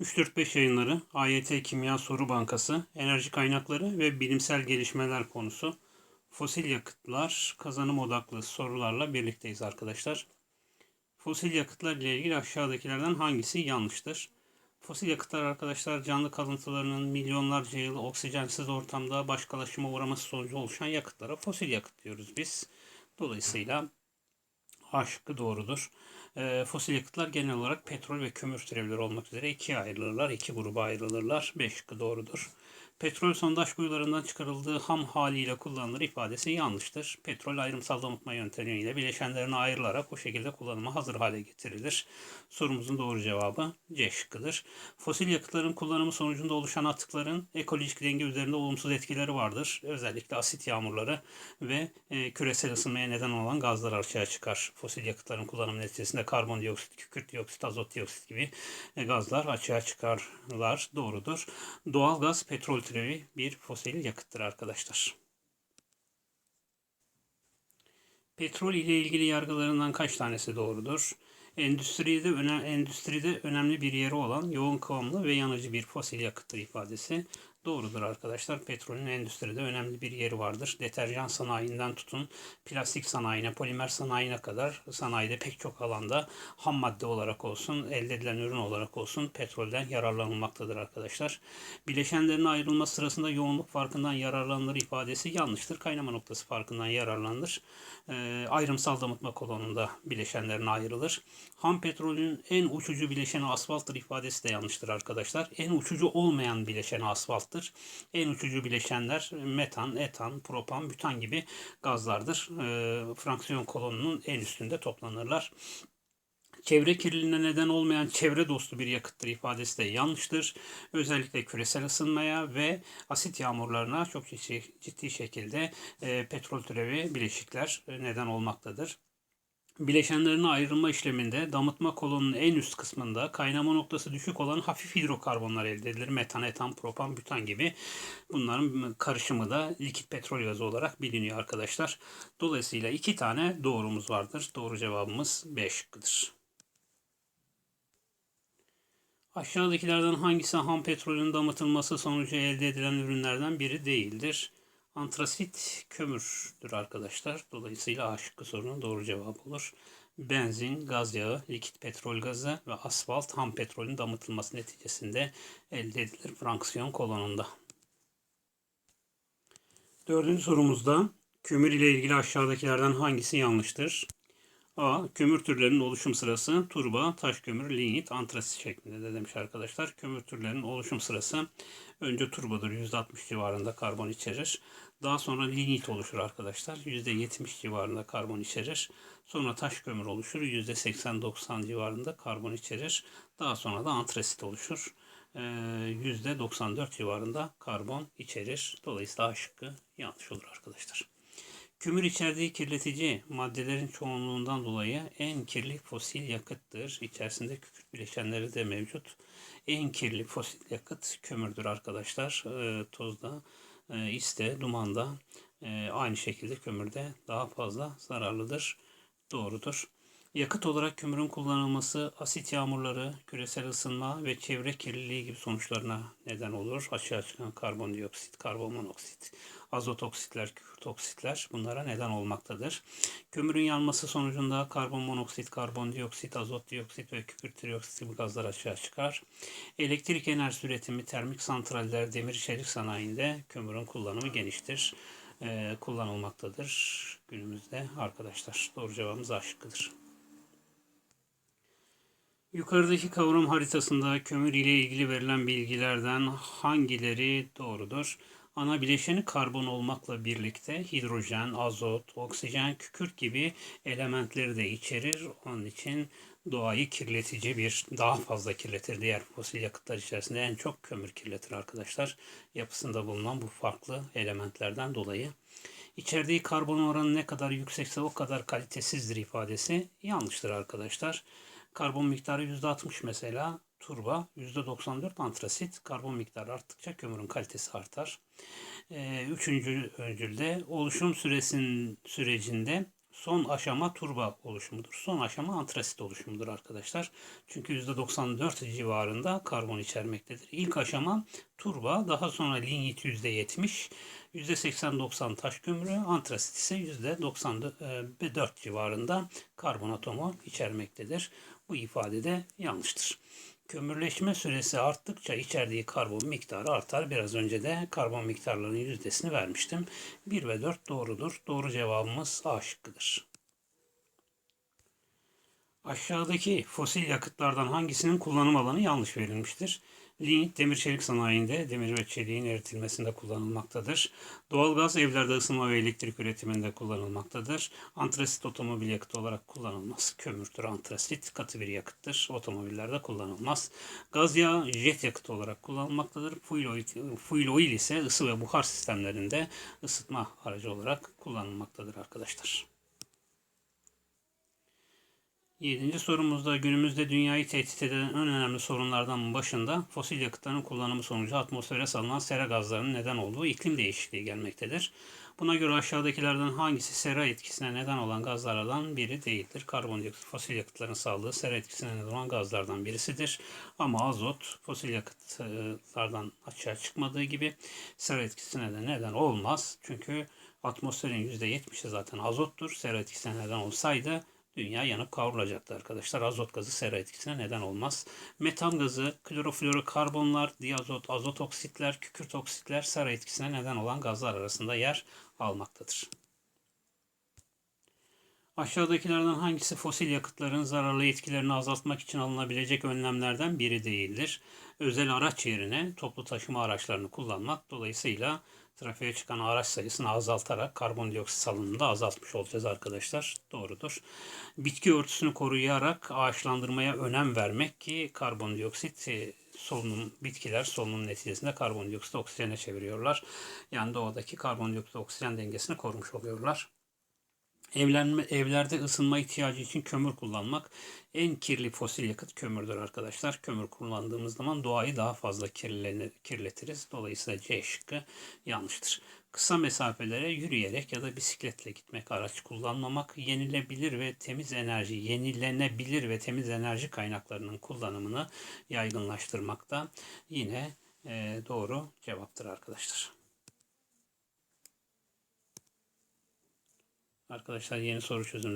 345 yayınları, AYT Kimya Soru Bankası, enerji kaynakları ve bilimsel gelişmeler konusu fosil yakıtlar kazanım odaklı sorularla birlikteyiz arkadaşlar. Fosil yakıtlar ile ilgili aşağıdakilerden hangisi yanlıştır? Fosil yakıtlar arkadaşlar canlı kalıntılarının milyonlarca yıl oksijensiz ortamda başkalaşıma uğraması sonucu oluşan yakıtlara fosil yakıt diyoruz biz. Dolayısıyla A doğrudur. E, fosil yakıtlar genel olarak petrol ve kömür türevleri olmak üzere ikiye ayrılırlar. iki gruba ayrılırlar. B şıkkı doğrudur. Petrol sondaj kuyularından çıkarıldığı ham haliyle kullanılır ifadesi yanlıştır. Petrol ayrımsal damıtma yöntemiyle bileşenlerine ayrılarak o şekilde kullanıma hazır hale getirilir. Sorumuzun doğru cevabı C şıkkıdır. Fosil yakıtların kullanımı sonucunda oluşan atıkların ekolojik denge üzerinde olumsuz etkileri vardır. Özellikle asit yağmurları ve e, küresel ısınmaya neden olan gazlar açığa çıkar. Fosil yakıtların kullanımı neticesinde karbondioksit, kükürt dioksit, azot dioksit gibi e, gazlar açığa çıkarlar. Doğrudur. Doğal gaz petrol türevi bir fosil yakıttır arkadaşlar. Petrol ile ilgili yargılarından kaç tanesi doğrudur? Endüstride, öne, endüstride önemli bir yeri olan yoğun kıvamlı ve yanıcı bir fosil yakıttır ifadesi doğrudur arkadaşlar. Petrolün endüstride önemli bir yeri vardır. Deterjan sanayinden tutun plastik sanayine, polimer sanayine kadar sanayide pek çok alanda ham madde olarak olsun, elde edilen ürün olarak olsun petrolden yararlanılmaktadır arkadaşlar. Bileşenlerin ayrılma sırasında yoğunluk farkından yararlanılır ifadesi yanlıştır. Kaynama noktası farkından yararlanılır. E, ayrımsal damıtma kolonunda bileşenlerine ayrılır. Ham petrolün en uçucu bileşeni asfalttır ifadesi de yanlıştır arkadaşlar. En uçucu olmayan bileşeni asfalttır. En uçucu bileşenler metan, etan, propan, bütan gibi gazlardır. E, fraksiyon kolonunun en üstünde toplanırlar çevre kirliliğine neden olmayan çevre dostu bir yakıttır ifadesi de yanlıştır. Özellikle küresel ısınmaya ve asit yağmurlarına çok ciddi şekilde e, petrol türevi bileşikler neden olmaktadır. Bileşenlerin ayrılma işleminde damıtma kolonunun en üst kısmında kaynama noktası düşük olan hafif hidrokarbonlar elde edilir. Metan, etan, propan, butan gibi bunların karışımı da likit petrol gazı olarak biliniyor arkadaşlar. Dolayısıyla iki tane doğrumuz vardır. Doğru cevabımız B şıkkıdır. Aşağıdakilerden hangisi ham petrolün damıtılması sonucu elde edilen ürünlerden biri değildir? Antrasit kömürdür arkadaşlar. Dolayısıyla A şıkkı sorunun doğru cevabı olur. Benzin, gaz yağı, likit petrol gazı ve asfalt ham petrolün damıtılması neticesinde elde edilir fraksiyon kolonunda. Dördüncü sorumuzda kömür ile ilgili aşağıdakilerden hangisi yanlıştır? A. Kömür türlerinin oluşum sırası turba, taş kömür, lignit, antrasit şeklinde de demiş arkadaşlar. Kömür türlerinin oluşum sırası önce turbadır %60 civarında karbon içerir. Daha sonra lignit oluşur arkadaşlar. %70 civarında karbon içerir. Sonra taş kömür oluşur. %80-90 civarında karbon içerir. Daha sonra da antrasit oluşur. %94 civarında karbon içerir. Dolayısıyla A şıkkı yanlış olur arkadaşlar. Kömür içerdiği kirletici maddelerin çoğunluğundan dolayı en kirli fosil yakıttır. İçerisinde kükürt bileşenleri de mevcut. En kirli fosil yakıt kömürdür arkadaşlar. E, tozda, e, iste, dumanda e, aynı şekilde kömürde daha fazla zararlıdır. Doğrudur. Yakıt olarak kömürün kullanılması asit yağmurları, küresel ısınma ve çevre kirliliği gibi sonuçlarına neden olur. Açığa çıkan karbondioksit, karbon monoksit, azot oksitler, kükürt oksitler bunlara neden olmaktadır. Kömürün yanması sonucunda karbon monoksit, karbondioksit, azot dioksit ve kükürt dioksit gibi gazlar açığa çıkar. Elektrik enerji üretimi, termik santraller, demir çelik sanayinde kömürün kullanımı geniştir. Kullanılmaktadır günümüzde arkadaşlar. Doğru cevabımız A şıkkıdır. Yukarıdaki kavram haritasında kömür ile ilgili verilen bilgilerden hangileri doğrudur? Ana bileşeni karbon olmakla birlikte hidrojen, azot, oksijen, kükürt gibi elementleri de içerir. Onun için doğayı kirletici bir, daha fazla kirletir. Diğer fosil yakıtlar içerisinde en çok kömür kirletir arkadaşlar. Yapısında bulunan bu farklı elementlerden dolayı. İçerdiği karbon oranı ne kadar yüksekse o kadar kalitesizdir ifadesi yanlıştır arkadaşlar. Karbon miktarı %60 mesela turba, %94 antrasit. Karbon miktarı arttıkça kömürün kalitesi artar. Ee, üçüncü öncülde oluşum süresinin sürecinde son aşama turba oluşumudur. Son aşama antrasit oluşumudur arkadaşlar. Çünkü %94 civarında karbon içermektedir. İlk aşama turba, daha sonra lignit %70, %80-90 taş kömürü, antrasit ise %94 civarında karbon atomu içermektedir. Bu ifade de yanlıştır. Kömürleşme süresi arttıkça içerdiği karbon miktarı artar. Biraz önce de karbon miktarlarının yüzdesini vermiştim. 1 ve 4 doğrudur. Doğru cevabımız A şıkkıdır. Aşağıdaki fosil yakıtlardan hangisinin kullanım alanı yanlış verilmiştir? Lignit demir çelik sanayinde demir ve çeliğin eritilmesinde kullanılmaktadır. Doğalgaz evlerde ısınma ve elektrik üretiminde kullanılmaktadır. Antrasit otomobil yakıtı olarak kullanılmaz. Kömürtür antrasit katı bir yakıttır. Otomobillerde kullanılmaz. Gaz yağı jet yakıtı olarak kullanılmaktadır. Fuel oil, fuel oil ise ısı ve buhar sistemlerinde ısıtma aracı olarak kullanılmaktadır arkadaşlar. Yedinci sorumuzda günümüzde dünyayı tehdit eden en önemli sorunlardan başında fosil yakıtların kullanımı sonucu atmosfere salınan sera gazlarının neden olduğu iklim değişikliği gelmektedir. Buna göre aşağıdakilerden hangisi sera etkisine neden olan gazlardan biri değildir? Karbondioksit fosil yakıtların sağladığı sera etkisine neden olan gazlardan birisidir. Ama azot fosil yakıtlardan açığa çıkmadığı gibi sera etkisine de neden olmaz. Çünkü atmosferin %70'i zaten azottur. Sera etkisine neden olsaydı dünya yanıp kavrulacaktı arkadaşlar. Azot gazı sera etkisine neden olmaz. Metan gazı, kloroflorokarbonlar, diazot, azot oksitler, kükürt oksitler sera etkisine neden olan gazlar arasında yer almaktadır. Aşağıdakilerden hangisi fosil yakıtların zararlı etkilerini azaltmak için alınabilecek önlemlerden biri değildir? Özel araç yerine toplu taşıma araçlarını kullanmak dolayısıyla trafiğe çıkan araç sayısını azaltarak karbondioksit salınımını da azaltmış olacağız arkadaşlar. Doğrudur. Bitki örtüsünü koruyarak ağaçlandırmaya önem vermek ki karbondioksit e, solunum bitkiler solunum neticesinde karbondioksit oksijene çeviriyorlar. Yani doğadaki karbondioksit oksijen dengesini korumuş oluyorlar. Evlenme, evlerde ısınma ihtiyacı için kömür kullanmak en kirli fosil yakıt kömürdür arkadaşlar. Kömür kullandığımız zaman doğayı daha fazla kirletiriz. Dolayısıyla C şıkkı yanlıştır. Kısa mesafelere yürüyerek ya da bisikletle gitmek, araç kullanmamak, yenilebilir ve temiz enerji, yenilenebilir ve temiz enerji kaynaklarının kullanımını yaygınlaştırmakta yine doğru cevaptır arkadaşlar. Arkadaşlar yeni soru çözümleri